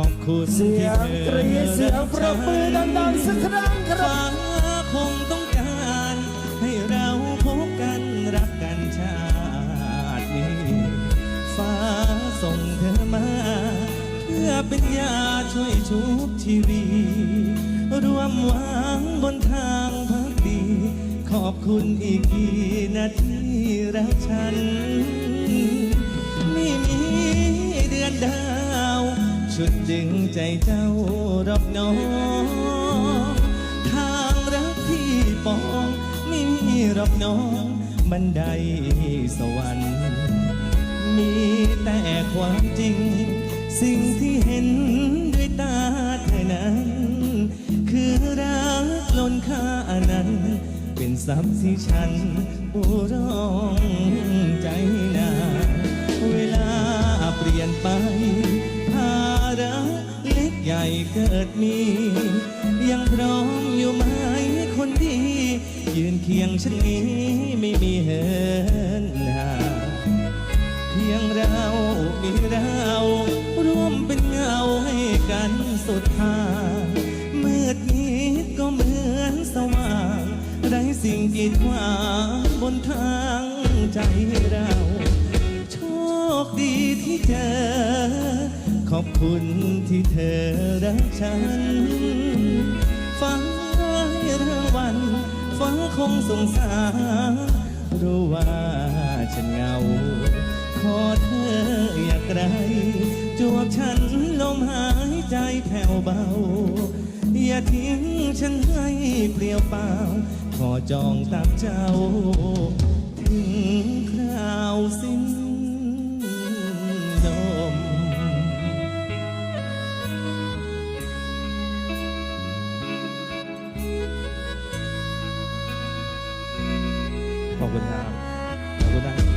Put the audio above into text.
ขอบคุณเสียงที่กรี๊เสียงปรบมือดังๆสักครั้งครับฟ้าคงต้องการให้เราพบกันรักกันชาตินี้ ฟ้าส่งเธอมา เพื่อเป็นยาช่วยชุบชีวีรวมวังบนทางพักดี ขอบคุณอีกกี่นาทีรักฉัน ชุดดึงใจเจ้ารอบน้องทางรักที่ปองไม่มีรอบน้องบันไดสวรรค์ มีแต่ความจริง สิ่งที่เห็นด้วยตาเธอนั้น คือรักล้นค่านั้น เป็นทรัพย์ที่ฉันปูร้องใจนา เกใหญ่เกิดมี ยังพร้อมอยู่ไหมคนดี ยืนเคียงฉันนี้ไม่มีเหินห่าเพียงเรามีเราร่วมเป็นเงาให้กันสุดทางมืดมิดก็เหมือนสว่างไร้สิ่งกีดขวางบนทางใจเรา อบคุณที่เธอรักฉันฟ้าให้รางวัลฟ้าคงสงสารรู้ว่าฉันเหงา ขอเธออยากไรจวบฉันลมหายใจแผ่วเบา อย่าทิ้งฉันให้เปลี่ยวเปล่า ขอจองตามเจ้า ถึงครา ขอบคุณค